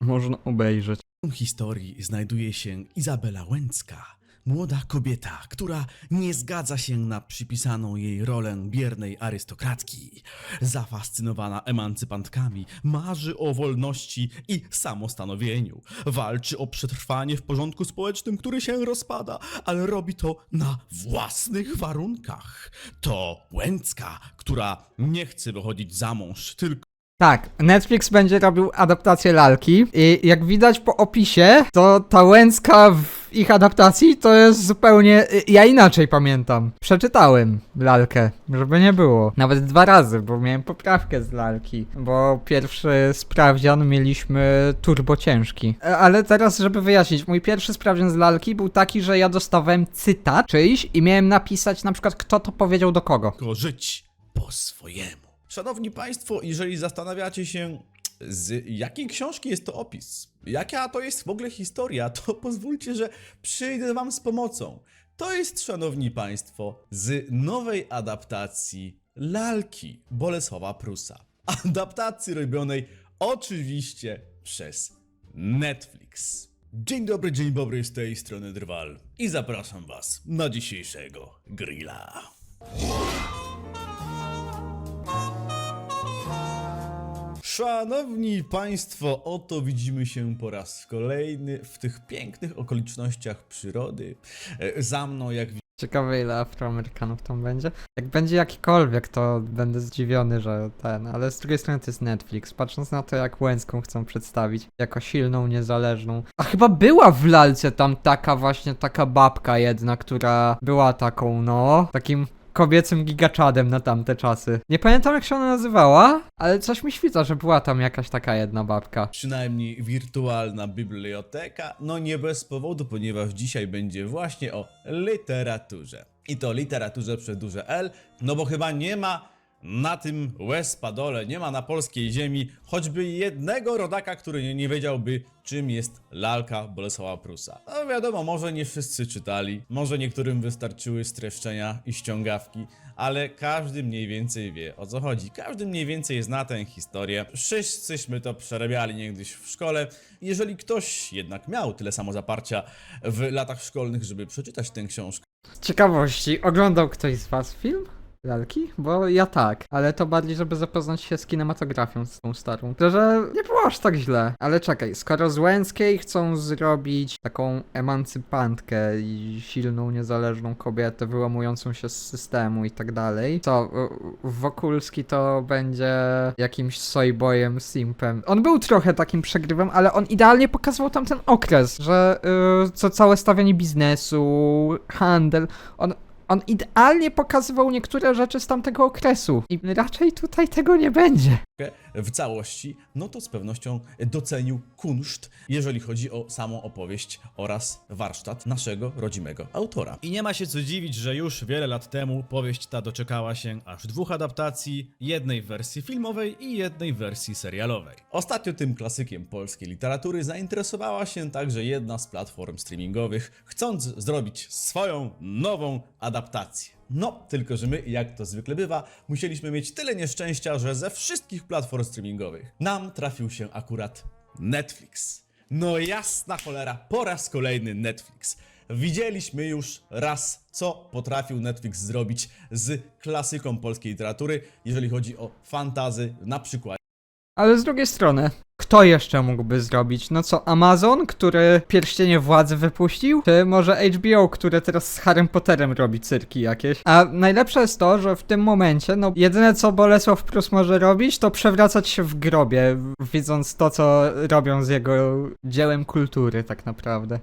można obejrzeć. W historii znajduje się Izabela Łęcka, młoda kobieta, która nie zgadza się na przypisaną jej rolę biernej arystokratki. Zafascynowana emancypantkami, marzy o wolności i samostanowieniu. Walczy o przetrwanie w porządku społecznym, który się rozpada, ale robi to na własnych warunkach. To Łęcka, która nie chce wychodzić za mąż, tylko Tak, Netflix będzie robił adaptację lalki i jak widać po opisie, to ta łęcka w ich adaptacji to jest zupełnie... Ja inaczej pamiętam. Przeczytałem lalkę, żeby nie było. Nawet dwa razy, bo miałem poprawkę z lalki, bo pierwszy sprawdzian mieliśmy turbo ciężki. E, Ale teraz, żeby wyjaśnić, mój pierwszy sprawdzian z lalki był taki, że ja dostawałem cytat czyjś i miałem napisać na przykład kto to powiedział do kogo. tylko żyć po swojemu. Szanowni Państwo, jeżeli zastanawiacie się, z jakiej książki jest to opis, jaka to jest w ogóle historia, to pozwólcie, że przyjdę Wam z pomocą. To jest, Szanowni Państwo, z nowej adaptacji Lalki Bolesława Prusa. Adaptacji robionej oczywiście przez Netflix. Dzień dobry, dzień dobry, z tej strony Drwal i zapraszam Was na dzisiejszego grilla. Szanowni Państwo, oto widzimy się po raz kolejny w tych pięknych okolicznościach przyrody. E, Za mną, jak Ciekawe ile Afroamerykanów tam będzie. Jak będzie jakikolwiek, to będę zdziwiony, że ten, ale z drugiej strony to jest Netflix. Patrząc na to, jak Łęcką chcą przedstawić jako silną, niezależną. A chyba była w lalce tam taka właśnie, taka babka jedna, która była taką, no, takim kobiecym gigaczadem na tamte czasy. Nie pamiętam jak się ona nazywała, ale coś mi świta, że była tam jakaś taka jedna babka. przynajmniej wirtualna biblioteka, no nie bez powodu, ponieważ dzisiaj będzie właśnie o literaturze. I to literaturze przez duże L, no bo chyba nie ma na tym łez-padole, nie ma na polskiej ziemi choćby jednego rodaka, który nie, wiedziałby, czym jest lalka Bolesława Prusa. No wiadomo, może nie wszyscy czytali, może niektórym wystarczyły streszczenia i ściągawki, ale każdy mniej więcej wie o co chodzi. Każdy mniej więcej zna tę historię. Wszyscyśmy to przerabiali niegdyś w szkole. Jeżeli ktoś jednak miał tyle samo zaparcia w latach szkolnych, żeby przeczytać tę książkę, ciekawości, oglądał ktoś z was film? Lalki? Bo ja tak, ale to bardziej, żeby zapoznać się z kinematografią z tą starą. To, że nie było aż tak źle. Ale czekaj, skoro z Łęckiej chcą zrobić taką emancypantkę i silną, niezależną kobietę wyłamującą się z systemu i tak dalej, to y, Wokulski to będzie jakimś soyboyem, simpem. On był trochę takim przegrywem, ale on idealnie pokazywał tam ten okres, że y, co całe stawianie biznesu, handel, on on idealnie pokazywał niektóre rzeczy z tamtego okresu. I raczej tutaj tego nie będzie. W całości, no to z pewnością docenił kunszt, jeżeli chodzi o samą opowieść oraz warsztat naszego rodzimego autora. I nie ma się co dziwić, że już wiele lat temu powieść ta doczekała się aż dwóch adaptacji, jednej w wersji filmowej i jednej w wersji serialowej. Ostatnio tym klasykiem polskiej literatury zainteresowała się także jedna z platform streamingowych, chcąc zrobić swoją nową adaptację. No, tylko że my, jak to zwykle bywa, musieliśmy mieć tyle nieszczęścia, że ze wszystkich platform streamingowych nam trafił się akurat Netflix. No jasna cholera, po raz kolejny Netflix. Widzieliśmy już raz, co potrafił Netflix zrobić z klasyką polskiej literatury, jeżeli chodzi o fantazy, na przykład Ale z drugiej strony, kto jeszcze mógłby zrobić? No co, Amazon, który Pierścienie Władzy wypuścił? Czy może HBO, które teraz z Harrym Potterem robi cyrki jakieś? A najlepsze jest to, że w tym momencie, no jedyne co Bolesław Prus może robić, to przewracać się w grobie, widząc to, co robią z jego dziełem kultury tak naprawdę.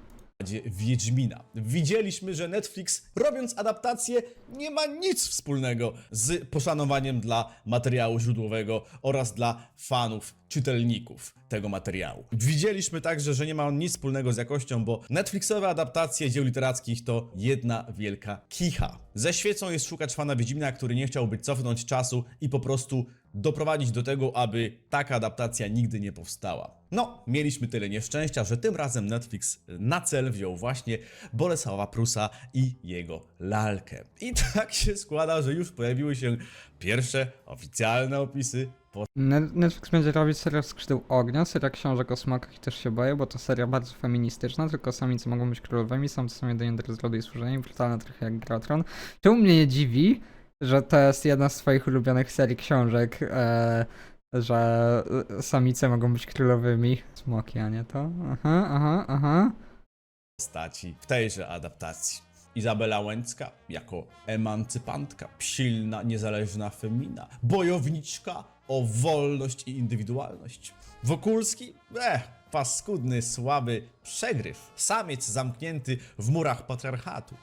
Wiedźmina. Widzieliśmy, że Netflix, robiąc adaptację, nie ma nic wspólnego z poszanowaniem dla materiału źródłowego oraz dla fanów, czytelników tego materiału. Widzieliśmy także, że nie ma on nic wspólnego z jakością, bo Netflixowe adaptacje dzieł literackich to jedna wielka kicha. Ze świecą jest szukać fana Wiedźmina, który nie chciałby cofnąć czasu i po prostu doprowadzić do tego, aby taka adaptacja nigdy nie powstała. No, mieliśmy tyle nieszczęścia, że tym razem Netflix na cel wziął właśnie Bolesława Prusa i jego lalkę. I tak się składa, że już pojawiły się pierwsze oficjalne opisy Ne- Netflix będzie robić serial Skrzydeł Ognia, seria książek o smokach i też się boję, bo to seria bardzo feministyczna, tylko samice mogą być królowymi, samce są jedynie do rozrodu i służenia, brutalna trochę jak Gratron. Czemu mnie nie dziwi, że to jest jedna z twoich ulubionych serii książek, e, że samice mogą być królowymi. Smoki, a nie to? Aha, aha, aha. postaci w tejże adaptacji. Izabela Łęcka jako emancypantka, silna, niezależna femina, bojowniczka o wolność i indywidualność. Wokulski? Eh, paskudny, słaby przegryw. Samiec zamknięty w murach patriarchatu.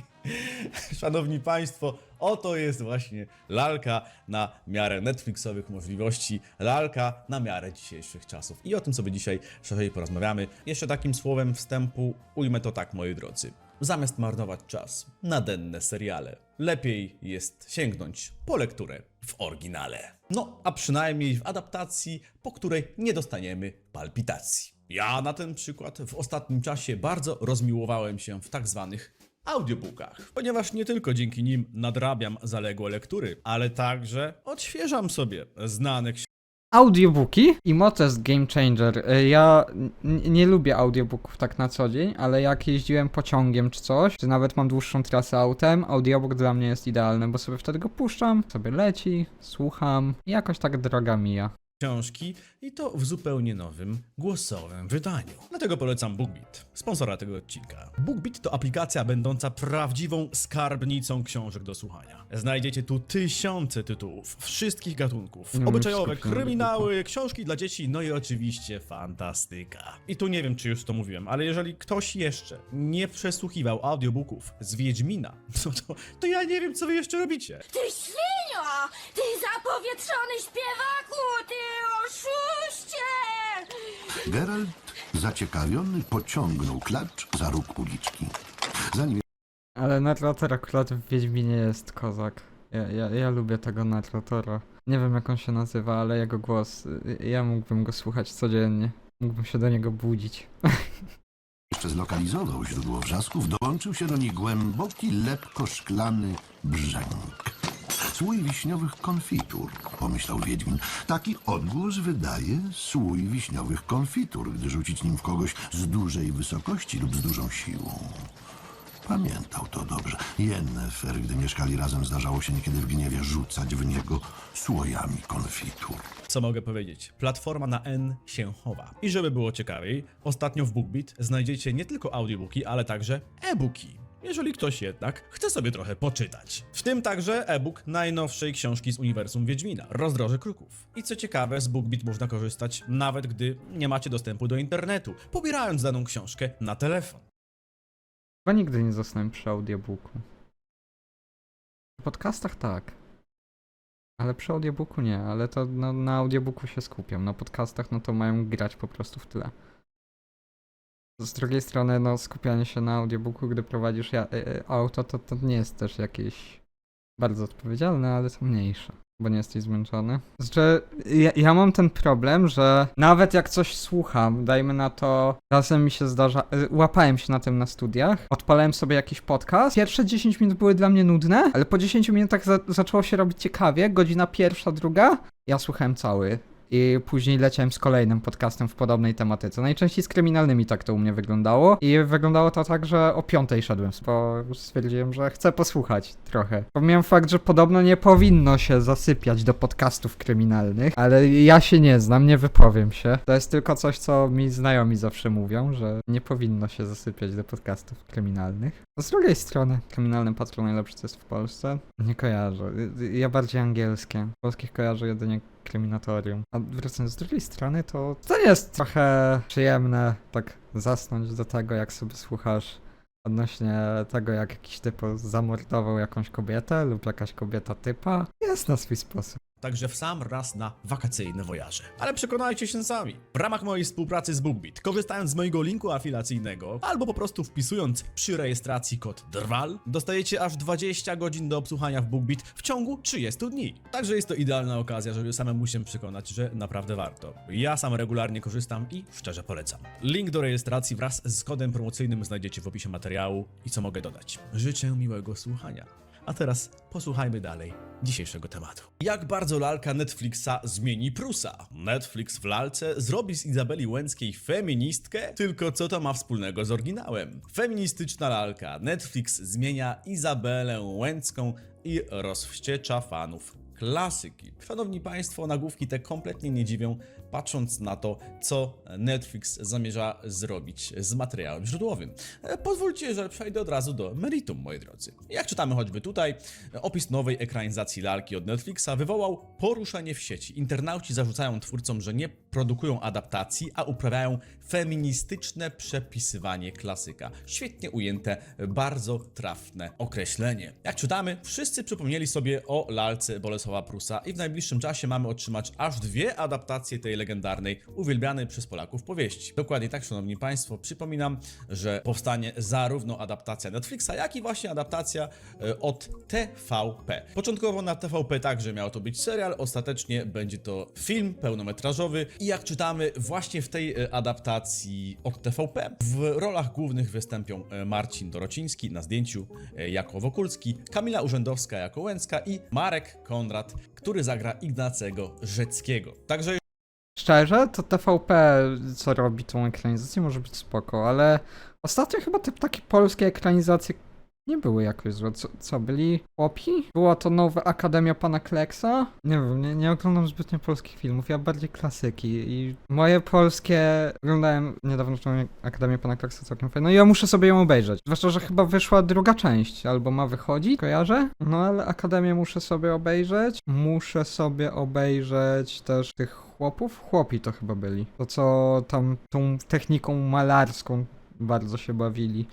Szanowni Państwo, oto jest właśnie lalka na miarę Netflixowych możliwości, lalka na miarę dzisiejszych czasów. I o tym sobie dzisiaj szerzej porozmawiamy. Jeszcze takim słowem wstępu ujmę to tak, moi drodzy. Zamiast marnować czas na denne seriale, lepiej jest sięgnąć po lekturę w oryginale. No, a przynajmniej w adaptacji, po której nie dostaniemy palpitacji. Ja na ten przykład w ostatnim czasie bardzo rozmiłowałem się w tak zwanych audiobookach, ponieważ nie tylko dzięki nim nadrabiam zaległe lektury, ale także odświeżam sobie znane Audiobooki i Moto jest game changer. E, Ja nie lubię audiobooków tak na co dzień, ale jak jeździłem pociągiem czy coś, czy nawet mam dłuższą trasę autem, audiobook dla mnie jest idealny, bo sobie wtedy go puszczam, sobie leci, słucham i jakoś tak droga mija. Książki i to w zupełnie nowym, głosowym wydaniu. Dlatego polecam BookBeat, sponsora tego odcinka. BookBeat to aplikacja będąca prawdziwą skarbnicą książek do słuchania. Znajdziecie tu tysiące tytułów wszystkich gatunków. Mam Obyczajowe kryminały, książki dla dzieci, no i oczywiście fantastyka. I tu nie wiem, czy już to mówiłem, ale jeżeli ktoś jeszcze nie przesłuchiwał audiobooków z Wiedźmina, no to, to ja nie wiem, co wy jeszcze robicie. Ty świnio! Ty zapowietrzony śpiewaku! Ty oszuście! Geralt, zaciekawiony, pociągnął klacz za róg uliczki. Zanim Ale narrator akurat w Wiedźminie jest kozak. Ja, ja, ja lubię tego narratora. Nie wiem jak on się nazywa, ale jego głos, y, ja mógłbym go słuchać codziennie. Mógłbym się do niego budzić. jeszcze zlokalizował źródło wrzasków, dołączył się do nich głęboki, lekko szklany brzęk. Słój wiśniowych konfitur, pomyślał Wiedźmin. Taki odgłos wydaje słój wiśniowych konfitur, gdy rzucić nim w kogoś z dużej wysokości lub z dużą siłą. Pamiętał to dobrze. Yennefer, gdy mieszkali razem, zdarzało się niekiedy w gniewie rzucać w niego słojami konfitur. Co mogę powiedzieć? Platforma na N się chowa. I żeby było ciekawiej, ostatnio w BookBeat znajdziecie nie tylko audiobooki, ale także e-booki. Jeżeli ktoś jednak chce sobie trochę poczytać. W tym także e-book najnowszej książki z uniwersum Wiedźmina, Rozdroże Kruków. I co ciekawe, z BookBeat można korzystać nawet gdy nie macie dostępu do internetu, pobierając daną książkę na telefon. Chyba nigdy nie zostałem przy audiobooku. W podcastach tak. Ale przy audiobooku nie, ale to no, na audiobooku się skupiam. Na podcastach no to mają grać po prostu w tyle. Z drugiej strony, no skupianie się na audiobooku, gdy prowadzisz ja, y, y, auto, to, to nie jest też jakieś bardzo odpowiedzialne, ale to mniejsze. Bo nie jesteś zmęczony. Znaczy, ja, ja mam ten problem, że nawet jak coś słucham, dajmy na to, czasem mi się zdarza, y, łapałem się na tym na studiach, odpalałem sobie jakiś podcast, pierwsze 10 minut były dla mnie nudne, ale po 10 minutach za, zaczęło się robić ciekawie, godzina pierwsza, druga, ja słuchałem cały. I później leciałem z kolejnym podcastem w podobnej tematyce. Najczęściej z kryminalnymi tak to u mnie wyglądało. I wyglądało to tak, że o piątej szedłem, bo stwierdziłem, że chcę posłuchać trochę. Pomijam fakt, że podobno nie powinno się zasypiać do podcastów kryminalnych, ale ja się nie znam, nie wypowiem się. To jest tylko coś, co mi znajomi zawsze mówią, że nie powinno się zasypiać do podcastów kryminalnych. A z drugiej strony, kryminalny patrol najlepszy jest w Polsce? Nie kojarzę. Ja bardziej angielskie. Polskich kojarzę jedynie kryminatorium. A wracając z drugiej strony, to to jest trochę przyjemne tak zasnąć do tego, jak sobie słuchasz odnośnie tego, jak jakiś typ zamordował jakąś kobietę lub jakaś kobieta typa. Jest na swój sposób. Także w sam raz na wakacyjne wojaże. Ale przekonajcie się sami. W ramach mojej współpracy z BookBeat, korzystając z mojego linku afiliacyjnego, albo po prostu wpisując przy rejestracji kod DRWAL, dostajecie aż 20 godzin do obsłuchania w BookBeat w ciągu 30 dni. Także jest to idealna okazja, żeby samemu się przekonać, że naprawdę warto. Ja sam regularnie korzystam i szczerze polecam. Link do rejestracji wraz z kodem promocyjnym znajdziecie w opisie materiału i co mogę dodać. Życzę miłego słuchania. A teraz posłuchajmy dalej dzisiejszego tematu. Jak bardzo lalka Netflixa zmieni Prusa? Netflix w lalce zrobi z Izabeli Łęckiej feministkę? Tylko co to ma wspólnego z oryginałem? Feministyczna lalka. Netflix zmienia Izabelę Łęcką i rozwściecza fanów klasyki. Szanowni Państwo, nagłówki te kompletnie nie dziwią, patrząc na to, co Netflix zamierza zrobić z materiałem źródłowym. E, Pozwólcie, że przejdę od razu do meritum, moi drodzy. Jak czytamy choćby tutaj, opis nowej ekranizacji lalki od Netflixa wywołał poruszenie w sieci. Internauci zarzucają twórcom, że nie produkują adaptacji, a uprawiają feministyczne przepisywanie klasyka. Świetnie ujęte, bardzo trafne określenie. Jak czytamy, wszyscy przypomnieli sobie o lalce Bolesława Prusa i w najbliższym czasie mamy otrzymać aż dwie adaptacje tej legendarnej, uwielbianej przez Polaków powieści. Dokładnie tak, szanowni państwo, przypominam, że powstanie zarówno adaptacja Netflixa, jak i właśnie adaptacja e, od TVP. Początkowo na TVP także miał to być serial, ostatecznie będzie to film pełnometrażowy i jak czytamy, właśnie w tej e, adaptacji od TVP w rolach głównych wystąpią e, Marcin Dorociński na zdjęciu jako Wokulski, Kamila Urzędowska jako Łęcka i Marek Konrad, który zagra Ignacego Rzeckiego. Także Szczerze, to TVP, co robi tą ekranizację, może być spoko, ale ostatnio chyba te takie polskie ekranizacje nie były jakoś złe. Co, co byli chłopi? Była to nowa Akademia Pana Kleksa? Nie wiem, nie, nie oglądam zbytnio polskich filmów, ja bardziej klasyki i moje polskie... Oglądałem niedawno tą Akademię Pana Kleksa całkiem fajnie, no i ja muszę sobie ją obejrzeć. Zwłaszcza, że chyba wyszła druga część, albo ma wychodzić, kojarzę? No ale Akademię muszę sobie obejrzeć. Muszę sobie obejrzeć też tych chłopów? Chłopi to chyba byli. To co tam tą techniką malarską bardzo się bawili.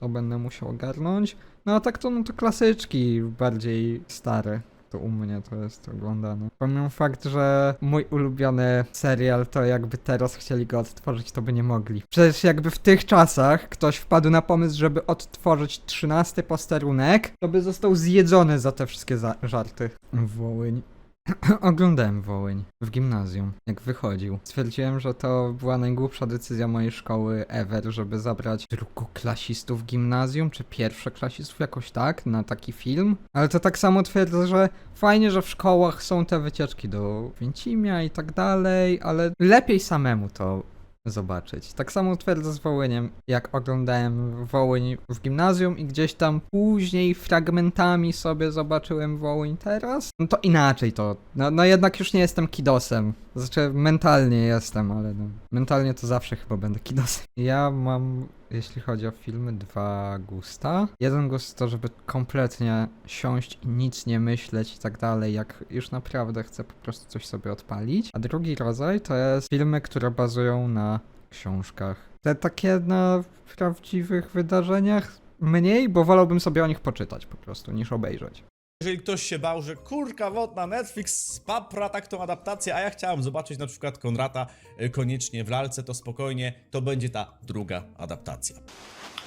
To będę musiał ogarnąć. No a tak to, no to klasyczki, bardziej stare. To u mnie to jest oglądane. Pomimo fakt, że mój ulubiony serial to jakby teraz chcieli go odtworzyć, to by nie mogli. Przecież jakby w tych czasach ktoś wpadł na pomysł, żeby odtworzyć trzynasty posterunek, to by został zjedzony za te wszystkie żarty. Wołyń. Oglądałem Wołyń w gimnazjum, jak wychodził. Stwierdziłem, że to była najgłupsza decyzja mojej szkoły ever, żeby zabrać drugoklasistów gimnazjum, czy pierwszoklasistów jakoś tak, na taki film. Ale to tak samo twierdzę, że fajnie, że w szkołach są te wycieczki do Więcimia i tak dalej, ale lepiej samemu to zobaczyć. Tak samo twierdzę z Wołyniem, jak oglądałem Wołyń w gimnazjum i gdzieś tam później fragmentami sobie zobaczyłem Wołyń teraz, no to inaczej to. No, no jednak już nie jestem kidosem. Znaczy mentalnie jestem, ale no, mentalnie to zawsze chyba będę kidosem. Ja mam, jeśli chodzi o filmy, dwa gusta. Jeden gust to, żeby kompletnie siąść i nic nie myśleć i tak dalej, jak już naprawdę chcę po prostu coś sobie odpalić. A drugi rodzaj to jest filmy, które bazują na książkach. Te takie na prawdziwych wydarzeniach mniej, bo wolałbym sobie o nich poczytać po prostu, niż obejrzeć. Jeżeli ktoś się bał, że kurka wodna Netflix papra tak tą adaptację, a ja chciałem zobaczyć na przykład Konrata y, koniecznie w lalce, to spokojnie, to będzie ta druga adaptacja.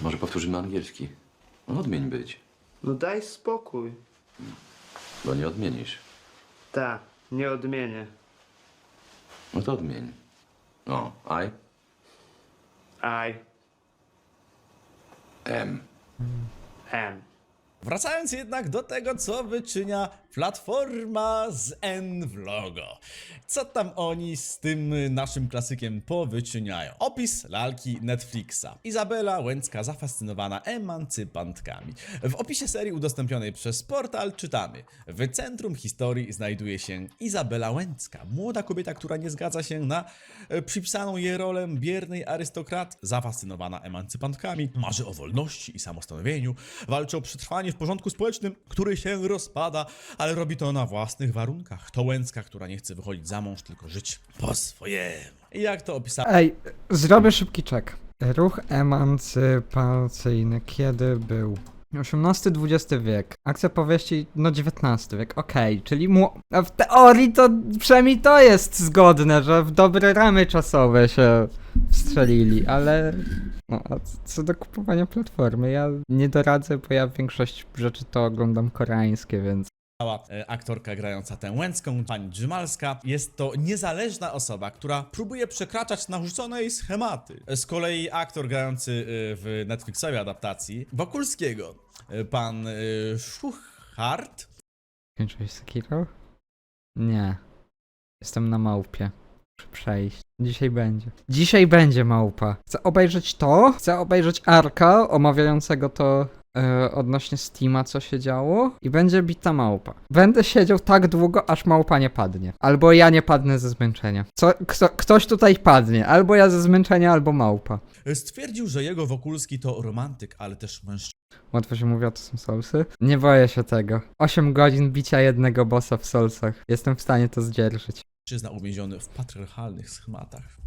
Może powtórzymy angielski. No odmień być, No daj spokój. bo nie odmienisz. Ta, nie odmienię. No to odmień. O, I I am. am. Wracając jednak do tego, co wyczynia platforma z N w logo. Co tam oni z tym naszym klasykiem powyczyniają? Opis lalki Netflixa. Izabela Łęcka zafascynowana emancypantkami. W opisie serii udostępnionej przez portal czytamy W centrum historii znajduje się Izabela Łęcka, młoda kobieta, która nie zgadza się na e, przypisaną jej rolę biernej arystokrat, zafascynowana emancypantkami, marzy o wolności i samostanowieniu, walczy o przetrwanie w porządku społecznym, który się rozpada, ale robi to na własnych warunkach. To Łęcka, która nie chce wychodzić za mąż, tylko żyć po swojemu. I jak to opisałem? Ej, zrobię szybki czek. Ruch emancypacyjny kiedy był XVIII-XX wiek. Akcja powieści, no XIX wiek, okej, czyli mu... a w teorii to przynajmniej to jest zgodne, że w dobre ramy czasowe się wstrzelili, ale... No, a co do kupowania platformy, ja nie doradzę, bo ja większość rzeczy to oglądam koreańskie, więc... E, aktorka grająca tę Łęcką, pani Drzymalska, jest to niezależna osoba, która próbuje przekraczać narzucone jej schematy. Z kolei aktor grający e, w Netflixowej adaptacji Wokulskiego, e, pan e, Schuchart, Skończyłeś Sekiro? Nie. Jestem na małpie. Muszę przejść. Dzisiaj będzie. Dzisiaj będzie małpa. Chcę obejrzeć to. Chcę obejrzeć Arka, omawiającego to e, odnośnie Steama, co się działo. I będzie bita małpa. Będę siedział tak długo, aż małpa nie padnie. Albo ja nie padnę ze zmęczenia. Co, kto, ktoś tutaj padnie. Albo ja ze zmęczenia, albo małpa. stwierdził, że jego Wokulski to romantyk, ale też mężczyzna. Łatwo się mówi, a to są Soulsy. Nie boję się tego. 8 godzin bicia jednego bossa w Soulsach. Jestem w stanie to zdzierżyć. mężczyzna uwięziony w patriarchalnych schematach.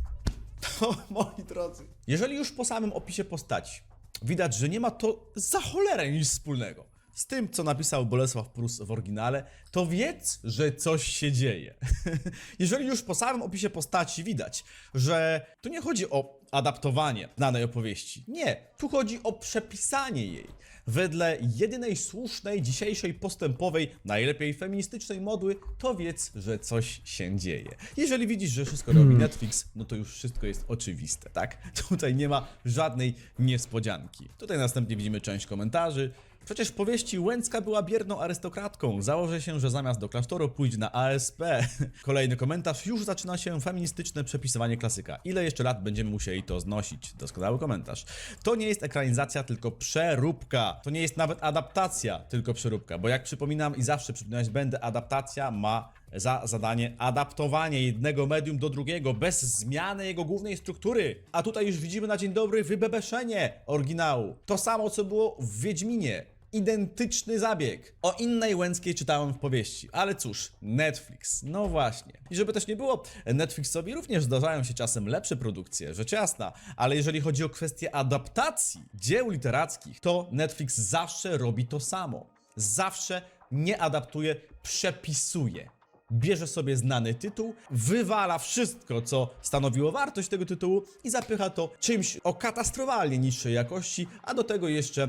To, moi drodzy. Jeżeli już po samym opisie postaci widać, że nie ma to za cholerę nic wspólnego z tym, co napisał Bolesław Prus w oryginale, to wiedz, że coś się dzieje. Jeżeli już po samym opisie postaci widać, że tu nie chodzi o adaptowanie danej opowieści. Nie, tu chodzi o przepisanie jej wedle jedynej słusznej, dzisiejszej postępowej, najlepiej feministycznej modły, to wiedz, że coś się dzieje. Jeżeli widzisz, że wszystko robi Netflix, no to już wszystko jest oczywiste, tak? Tutaj nie ma żadnej niespodzianki. Tutaj następnie widzimy część komentarzy. Przecież w powieści Łęcka była bierną arystokratką. Założę się, że zamiast do klasztoru pójdzie na ASP. Kolejny komentarz. Już zaczyna się feministyczne przepisywanie klasyka. Ile jeszcze lat będziemy musieli to znosić? Doskonały komentarz. To nie jest ekranizacja, tylko przeróbka. To nie jest nawet adaptacja, tylko przeróbka. Bo jak przypominam i zawsze przypominać będę, adaptacja ma za zadanie adaptowanie jednego medium do drugiego bez zmiany jego głównej struktury. A tutaj już widzimy na dzień dobry wybebeszenie oryginału. To samo co było w Wiedźminie. Identyczny zabieg. O innej Łęckiej czytałem w powieści, ale cóż, Netflix. No właśnie. I żeby też nie było, Netflixowi również zdarzają się czasem lepsze produkcje, rzecz jasna, ale jeżeli chodzi o kwestię adaptacji dzieł literackich, to Netflix zawsze robi to samo. Zawsze nie adaptuje, przepisuje bierze sobie znany tytuł, wywala wszystko, co stanowiło wartość tego tytułu i zapycha to czymś o katastrofalnie niższej jakości, a do tego jeszcze e,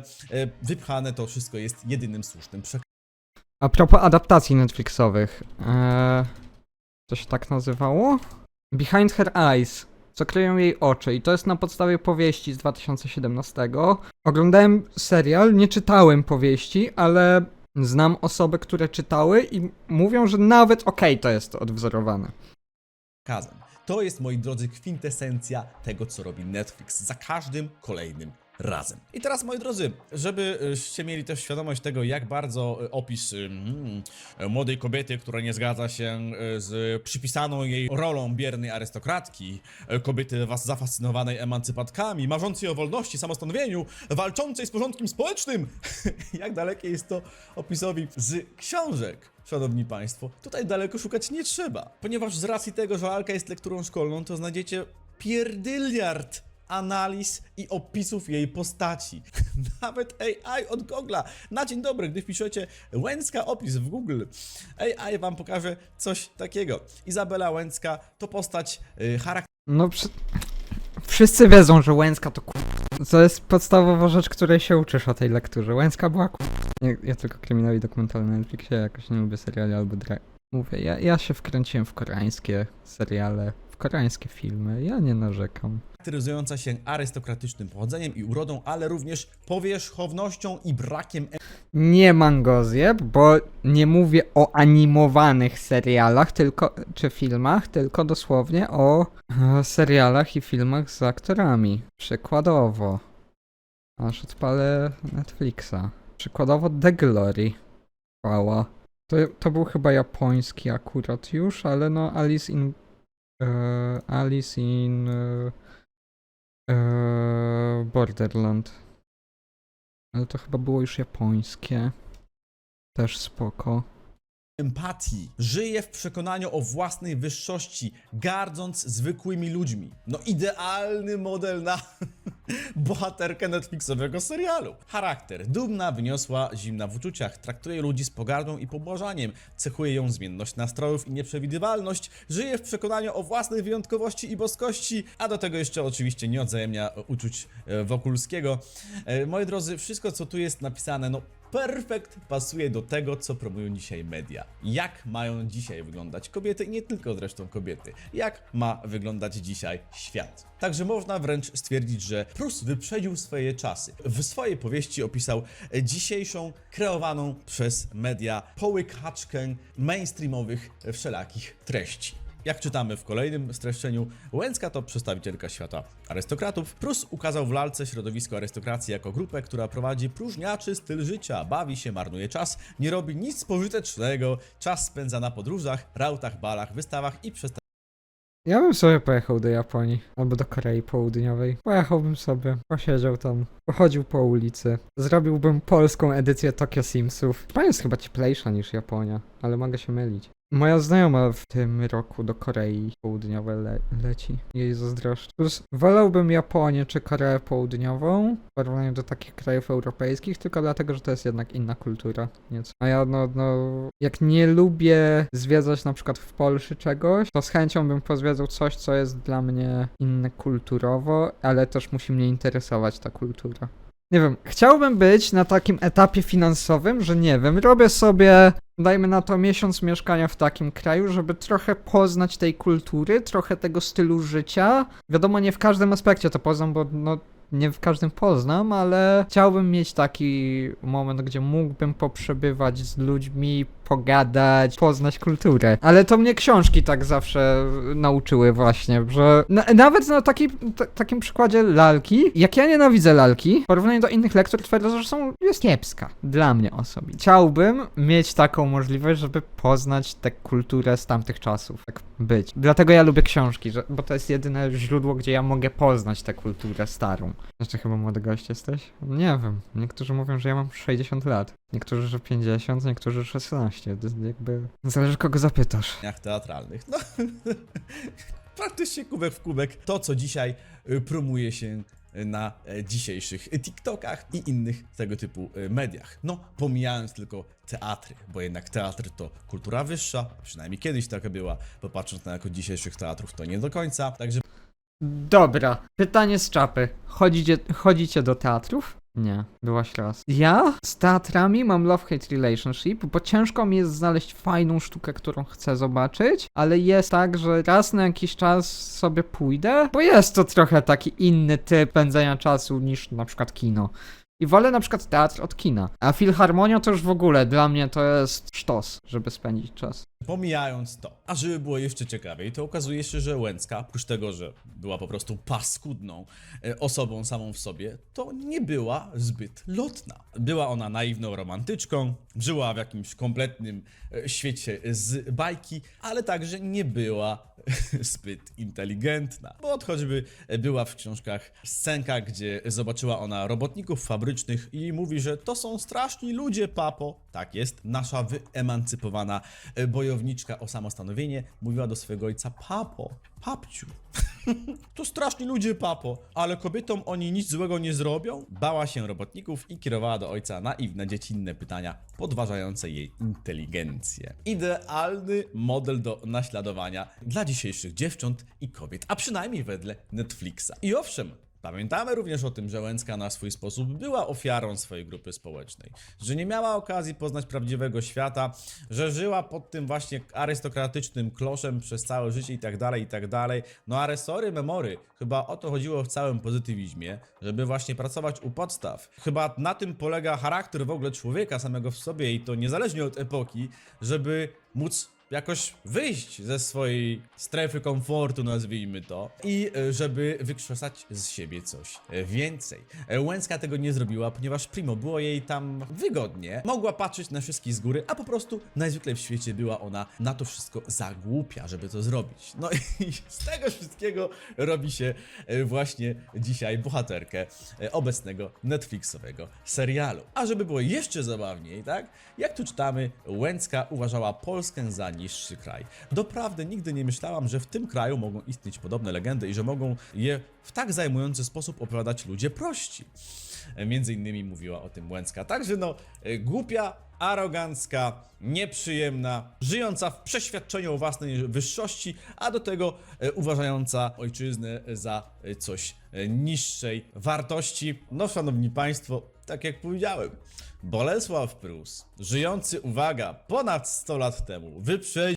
wypchane to wszystko jest jedynym słusznym przekazem. A propos adaptacji Netflixowych. Eee, się tak nazywało? Behind Her Eyes. Co kryją jej oczy. I to jest na podstawie powieści z 2017. Oglądałem serial, nie czytałem powieści, ale znam osoby, które czytały i mówią, że nawet okej to jest odwzorowane. To jest, moi drodzy, kwintesencja tego, co robi Netflix za każdym kolejnym razem. I teraz, moi drodzy, żebyście mieli też świadomość tego, jak bardzo e, opis mm, młodej kobiety, która nie zgadza się z przypisaną jej rolą biernej arystokratki, kobiety was zafascynowanej emancypatkami, marzącej o wolności, samostanowieniu, walczącej z porządkiem społecznym, jak dalekie jest to opisowi z książek. Szanowni Państwo, tutaj daleko szukać nie trzeba, ponieważ z racji tego, że Alka jest lekturą szkolną, to znajdziecie pierdyliard analiz i opisów jej postaci. Nawet AI od Google'a. Na dzień dobry, gdy wpiszecie Łęcka opis w Google, AI wam pokaże coś takiego. Izabela Łęcka to postać y, No, przy... wszyscy wiedzą, że Łęcka to ku... To jest podstawowa rzecz, której się uczysz o tej lekturze. Łęcka była ku... Ja, ja tylko kryminały dokumentalne na Netflixie, jakoś nie lubię seriali albo. Mówię, ja, ja się wkręciłem w koreańskie seriale, koreańskie filmy, ja nie narzekam. charakteryzująca się arystokratycznym pochodzeniem i urodą, ale również powierzchownością i brakiem Nie Mangozjeb, bo nie mówię o animowanych serialach, tylko, czy filmach, tylko dosłownie o e, serialach i filmach z aktorami. Przykładowo. Aż odpalę Netflixa. Przykładowo The Glory. Chwała. To, to był chyba japoński akurat już, ale no Alice in... E, Alice in... E, e, Borderland. Ale to chyba było już japońskie. Też spoko. empatii. Żyje w przekonaniu o własnej wyższości, gardząc zwykłymi ludźmi. No idealny model na bohaterkę Netflixowego serialu. Charakter. Dumna, wyniosła, zimna w uczuciach, traktuje ludzi z pogardą i pobłażaniem, cechuje ją zmienność nastrojów i nieprzewidywalność, żyje w przekonaniu o własnej wyjątkowości i boskości, a do tego jeszcze oczywiście nie odzajemnia uczuć e, Wokulskiego. E, Moi drodzy, wszystko co tu jest napisane, no perfekt pasuje do tego, co promują dzisiaj media. Jak mają dzisiaj wyglądać kobiety i nie tylko zresztą kobiety. Jak ma wyglądać dzisiaj świat. Także można wręcz stwierdzić, że Prus wyprzedził swoje czasy. W swojej powieści opisał dzisiejszą, kreowaną przez media połykaczkę mainstreamowych wszelakich treści. Jak czytamy w kolejnym streszczeniu, Łęcka to przedstawicielka świata arystokratów. Prus ukazał w lalce środowisko arystokracji jako grupę, która prowadzi próżniaczy styl życia, bawi się, marnuje czas, nie robi nic pożytecznego, czas spędza na podróżach, rautach, balach, wystawach i przestawach Ja bym sobie pojechał do Japonii albo do Korei Południowej. Pojechałbym sobie, posiedział tam, pochodził po ulicy. Zrobiłbym polską edycję Tokyo Simsów. Japonia jest chyba cieplejsza niż Japonia, ale mogę się mylić. Moja znajoma w tym roku do Korei Południowej le leci. Jej zazdroszczę. Plus wolałbym Japonię czy Koreę Południową w porównaniu do takich krajów europejskich, tylko dlatego, że to jest jednak inna kultura. Nieco. A ja no, no, jak nie lubię zwiedzać na przykład w Polsce czegoś, to z chęcią bym pozwiedzał coś, co jest dla mnie inne kulturowo, ale też musi mnie interesować ta kultura. Nie wiem, chciałbym być na takim etapie finansowym, że nie wiem, robię sobie, dajmy na to miesiąc mieszkania w takim kraju, żeby trochę poznać tej kultury, trochę tego stylu życia. Wiadomo, nie w każdym aspekcie to poznam, bo no nie w każdym poznam, ale chciałbym mieć taki moment, gdzie mógłbym poprzebywać z ludźmi, pogadać, poznać kulturę. Ale to mnie książki tak zawsze nauczyły właśnie, że na, nawet na taki, takim przykładzie lalki, jak ja nienawidzę lalki, w porównaniu do innych lektur twierdzę, że są, jest kiepska. Dla mnie osobiście. Chciałbym mieć taką możliwość, żeby poznać tę kulturę z tamtych czasów. Tak być. Dlatego ja lubię książki, że, bo to jest jedyne źródło, gdzie ja mogę poznać tę kulturę starą. Znaczy chyba młody gość jesteś? Nie wiem. Niektórzy mówią, że ja mam 60 lat. Niektórzy, że 50, niektórzy 16. To jest jakby... Zależy kogo zapytasz. teatralnych. No, praktycznie kubek w kubek. To, co dzisiaj y, promuje się na e, dzisiejszych TikTokach i innych tego typu e, mediach. No, pomijając tylko teatry, bo jednak teatr to kultura wyższa, przynajmniej kiedyś taka była, bo patrząc na jako dzisiejszych teatrów to nie do końca, także Dobra, pytanie z czapy. Chodzicie, chodzicie do teatrów? Nie, byłaś raz. Ja z teatrami mam love-hate relationship, bo ciężko mi jest znaleźć fajną sztukę, którą chcę zobaczyć, ale jest tak, że raz na jakiś czas sobie pójdę, bo jest to trochę taki inny typ pędzenia czasu niż na przykład kino. I wolę na przykład teatr od kina. A Filharmonia to już w ogóle dla mnie to jest sztos, żeby spędzić czas. Pomijając to, a żeby było jeszcze ciekawiej, to okazuje się, że Łęcka, oprócz tego, że była po prostu paskudną e, osobą samą w sobie, to nie była zbyt lotna. Była ona naiwną romantyczką, żyła w jakimś kompletnym e, świecie z bajki, ale także nie była zbyt inteligentna. Bo od choćby była w książkach scenka, gdzie zobaczyła ona robotników fabrycznych i mówi, że to są straszni ludzie, papo. Tak jest, nasza wyemancypowana e, bojowniczka o samostanowienie mówiła do swojego ojca, papo, papciu. To straszni ludzie, papo, ale kobietom oni nic złego nie zrobią? Bała się robotników i kierowała do ojca naiwne, dziecinne pytania, podważające jej inteligencję. Idealny model do naśladowania dla dzisiejszych dziewcząt i kobiet, a przynajmniej wedle Netflixa. I owszem, Pamiętamy również o tym, że Łęcka na swój sposób była ofiarą swojej grupy społecznej, że nie miała okazji poznać prawdziwego świata, że żyła pod tym właśnie arystokratycznym kloszem przez całe życie i tak dalej, i tak dalej. No ale sorry memory, chyba o to chodziło w całym pozytywizmie, żeby właśnie pracować u podstaw. Chyba na tym polega charakter w ogóle człowieka samego w sobie i to niezależnie od epoki, żeby móc jakoś wyjść ze swojej strefy komfortu, nazwijmy to, i e, żeby wykrzesać z siebie coś e, więcej. E, Łęcka tego nie zrobiła, ponieważ Primo było jej tam wygodnie, mogła patrzeć na wszystkich z góry, a po prostu najzwyklej w świecie była ona na to wszystko za głupia, żeby to zrobić. No i z tego wszystkiego robi się właśnie dzisiaj bohaterkę obecnego Netflixowego serialu. A żeby było jeszcze zabawniej, tak? Jak tu czytamy, Łęcka uważała Polskę za najniższy kraj. Doprawdy nigdy nie myślałam, że w tym kraju mogą istnieć podobne legendy i że mogą je w tak zajmujący sposób opowiadać ludzie prości. Między innymi mówiła o tym Łęcka. Także no, e, głupia, arogancka, nieprzyjemna, żyjąca w przeświadczeniu o własnej wyższości, a do tego e, uważająca ojczyznę za e, coś niższej wartości. No, szanowni państwo, tak jak powiedziałem, Bolesław Prus, żyjący, uwaga, ponad 100 lat temu, wyprzedził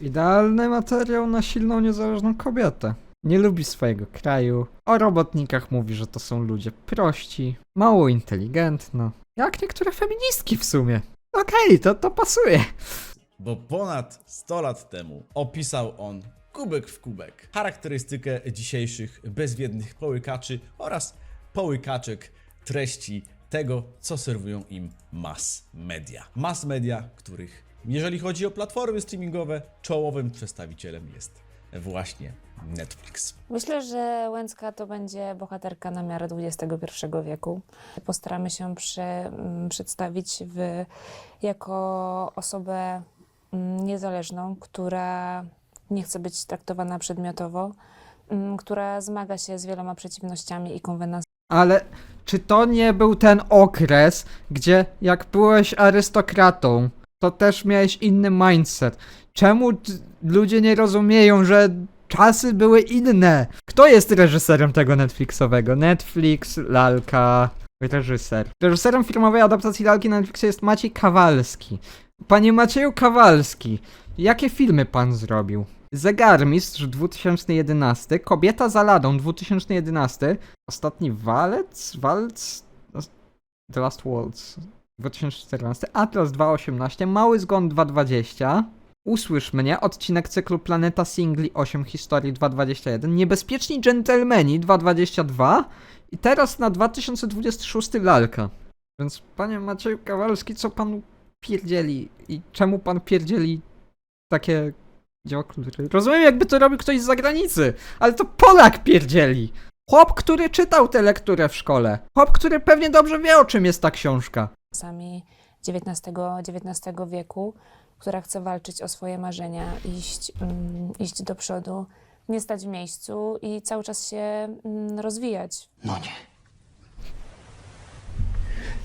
Idealny materiał na silną, niezależną kobietę. Nie lubi swojego kraju. O robotnikach mówi, że to są ludzie prości, mało inteligentno. Jak niektóre feministki w sumie. Okej, to, to pasuje. bo ponad 100 lat temu opisał on kubek w kubek charakterystykę dzisiejszych bezwiednych połykaczy oraz połykaczek treści tego, co serwują im mass media. Mass media, których, jeżeli chodzi o platformy streamingowe, czołowym przedstawicielem jest właśnie Netflix. Myślę, że Łęcka to będzie bohaterka na miarę XXI wieku. Postaramy się przy, mm, przedstawić w, jako osobę mm, niezależną, która nie chce być traktowana przedmiotowo, mm, która zmaga się z wieloma przeciwnościami i konwenansami. Ale czy to nie był ten okres, gdzie jak byłeś arystokratą, to też miałeś inny mindset? Czemu ludzie nie rozumieją, że czasy były inne? Kto jest reżyserem tego Netflixowego? Netflix, lalka, reżyser. Reżyserem filmowej adaptacji lalki na Netflixie jest Maciej Kawalski. Panie Macieju Kawalski, jakie filmy pan zrobił? Zegarmistrz 2011, Kobieta za ladą 2011, Ostatni walec? Walc? The Last Waltz 2014, Atlas 2.18, Mały Zgon 2.20, Usłysz mnie, odcinek cyklu Planeta Singli 8 Historii 2.21, Niebezpieczni Dżentelmeni 2.22 i teraz na 2026 Lalka. Więc panie Macieju Kawalski, co pan pierdzieli i czemu pan pierdzieli takie dzieła kultury? Rozumiem jakby to robił ktoś z zagranicy, ale to Polak pierdzieli! Chłop, który czytał tę lekturę w szkole. Chłop, który pewnie dobrze wie, o czym jest ta książka. XIX, XIX wieku, która chce walczyć o swoje marzenia, iść, mm, iść do przodu, nie stać w miejscu i cały czas się mm, rozwijać. No nie.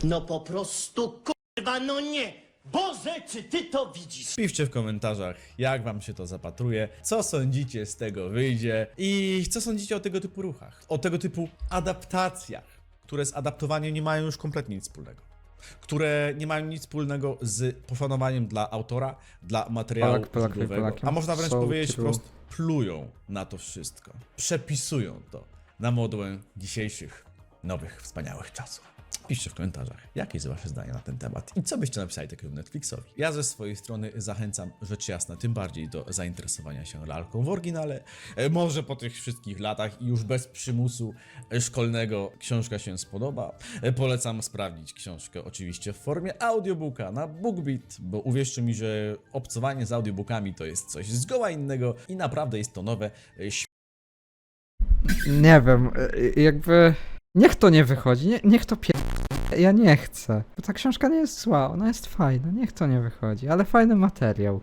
No po prostu kurwa, no nie! Boże, czy ty to widzisz? Piszcie w komentarzach, jak wam się to zapatruje, co sądzicie z tego wyjdzie i co sądzicie o tego typu ruchach, o tego typu adaptacjach, które z adaptowaniem nie mają już kompletnie nic wspólnego. Które nie mają nic wspólnego z poszanowaniem dla autora, dla materiału Polak, Polak, źródłowego, Polakiem. a można wręcz So powiedzieć true. wprost plują na to wszystko. Przepisują to na modłę dzisiejszych, nowych, wspaniałych czasów. Piszcie w komentarzach, jakie jest wasze zdanie na ten temat i co byście napisali takiego Netflixowi. Ja ze swojej strony zachęcam rzecz jasna tym bardziej do zainteresowania się lalką w oryginale. E, Może po tych wszystkich latach i już bez przymusu szkolnego książka się spodoba. E, Polecam sprawdzić książkę oczywiście w formie audiobooka na BookBeat, bo uwierzcie mi, że obcowanie z audiobookami to jest coś zgoła innego i naprawdę jest to nowe, e, Nie wiem, jakby... Niech to nie wychodzi, nie, niech to pier... Ja nie chcę. Bo ta książka nie jest zła, ona jest fajna, niech to nie wychodzi, ale fajny materiał.